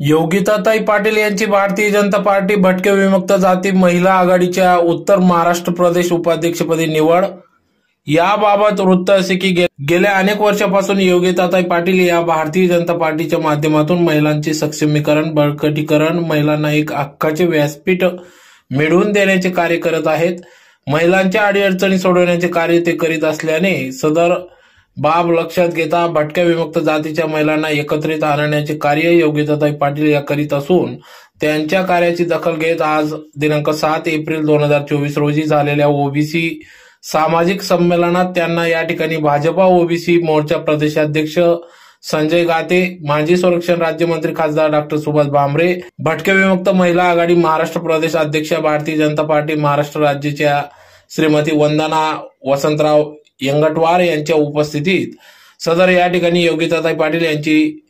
योगिताताई पाटील यांची भारतीय जनता पार्टी भटके विमुक्त जाती महिला आघाडीच्या उत्तर महाराष्ट्र प्रदेश उपाध्यक्षपदी निवड. याबाबत वृत्त असे की गेल्या अनेक वर्षापासून योगिताताई पाटील या भारतीय जनता पार्टीच्या माध्यमातून महिलांचे सक्षमीकरण बळकटीकरण महिलांना एक हक्काचे व्यासपीठ मिळवून देण्याचे कार्य करत आहेत. महिलांच्या अडीअडचणी सोडवण्याचे कार्य ते करीत असल्याने सदर बाब लक्षात घेता भटक्या विमुक्त जातीच्या महिलांना एकत्रित आणण्याचे कार्य योगिताताई पाटील या करीत असून त्यांच्या कार्याची दखल घेत आज दिनांक सात एप्रिल दोन हजार चोवीस रोजी झालेल्या ओबीसी सामाजिक संमेलनात त्यांना या ठिकाणी भाजपा ओबीसी मोर्चा प्रदेशाध्यक्ष संजय गाते माजी संरक्षण राज्यमंत्री खासदार डॉक्टर सुभाष भामरे भटके विमुक्त महिला आघाडी महाराष्ट्र प्रदेश अध्यक्ष भारतीय जनता पार्टी महाराष्ट्र राज्याच्या श्रीमती वंदना वसंतराव यंगटवार यांच्या उपस्थितीत सदर या ठिकाणी योगिताताई पाटील यांची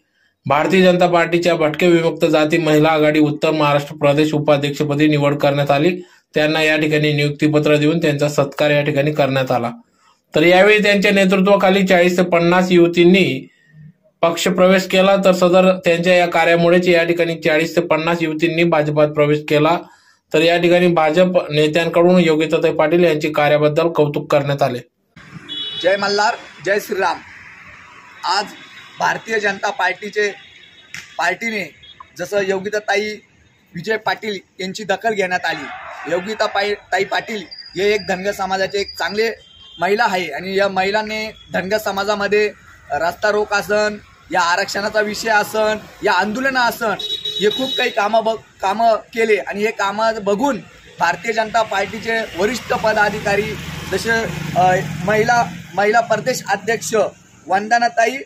भारतीय जनता पार्टीच्या भटके विमुक्त जाती महिला आघाडी उत्तर महाराष्ट्र प्रदेश उपाध्यक्षपदी निवड करण्यात आली. त्यांना या ठिकाणी नियुक्तीपत्र देऊन त्यांचा सत्कार या ठिकाणी करण्यात आला. तर यावेळी त्यांच्या नेतृत्वाखाली चाळीस ते पन्नास युवतींनी पक्ष प्रवेश केला. तर सदर त्यांच्या या कार्यामुळेच या ठिकाणी चाळीस ते पन्नास युवतींनी भाजपात प्रवेश केला. तर या ठिकाणी भाजप नेत्यांकडून योगिताताई पाटील यांची कार्याबद्दल कौतुक करण्यात आले. जय मल्हार जय श्रीराम. आज भारतीय जनता पार्टीचे पार्टीने जसं योगिताताई विजय पाटील यांची दखल घेण्यात आली. योगिता पाई ताई पाटील हे एक धनगर समाजाचे एक चांगले महिला आहे आणि या महिलांनी धनगर समाजामध्ये रस्ता रोक आसन या आरक्षणाचा विषय आसन या आंदोलनं आसन हे खूप काही कामं बघ कामं केले. आणि हे कामं बघून भारतीय जनता पार्टीचे वरिष्ठ पदाधिकारी जसे महिला महिला प्रदेश अध्यक्ष वंदनाताई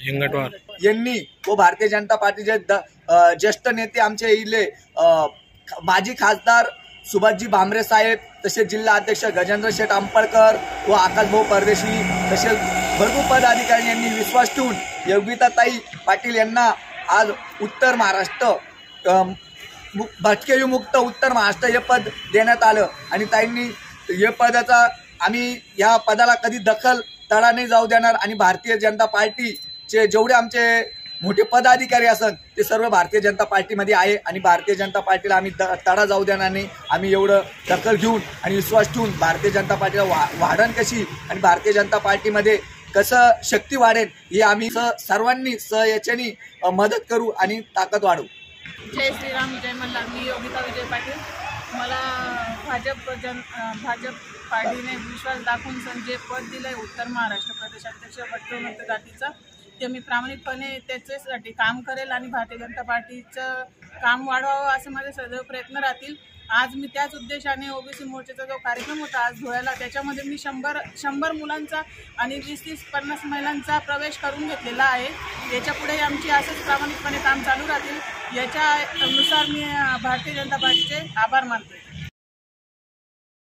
यंगटवार यांनी व भारतीय जनता पार्टीचे ज्येष्ठ नेते आमचे ख- माजी खासदार सुभाषजी भामरे साहेब तसेच जिल्हा अध्यक्ष गजेंद्र शेठ आंबळकर व आकाशभाऊ परदेशी तसेच भरपूर पदाधिकारी यांनी विश्वास ठेवून योगिताताई पाटील यांना आज उत्तर महाराष्ट्र भटके विमुक्त उत्तर महाराष्ट्र हे पद देण्यात आलं. आणि ताईंनी या पदाचा आम्ही या पदाला कधी दखल तडा नाही जाऊ देणार आणि भारतीय जनता पार्टीचे जेवढे आमचे मोठे पदाधिकारी असन ते सर्व भारतीय जनता पार्टीमध्ये आहे आणि भारतीय जनता पार्टीला आम्ही द तडा जाऊ देणार नाही. आम्ही एवढं दखल घेऊन आणि विश्वास ठेवून भारतीय जनता पार्टीला वा वाढण कशी आणि भारतीय जनता पार्टीमध्ये कसं शक्ती वाढेल हे आम्ही स सर्वांनी सहयाच्याने मदत करू आणि ताकद वाढवू. जय श्रीराम जय मल्हार. मी योगिता विजय पाटील. भाजप जन भाजप पार्टीने विश्वास दाखवून जे पद दिलं आहे उत्तर महाराष्ट्र प्रदेशाध्यक्ष भट्टोन्नत जातीचं. ते मी प्रामाणिकपणे त्याच्यासाठी काम करेल आणि भारतीय जनता पार्टीचं काम वाढवावं असे माझे सदैव प्रयत्न राहतील. आज मी त्याच उद्देशाने ओबीसी मोर्चाचा जो कार्यक्रम होता आज धुळ्याला त्याच्यामध्ये मी शंभर शंभर मुलांचा आणि वीस तीस पन्नास महिलांचा प्रवेश करून घेतलेला आहे. याच्यापुढे आमची असंच प्रामाणिकपणे काम चालू राहतील. याच्यानुसार मी भारतीय जनता पार्टीचे आभार मानते.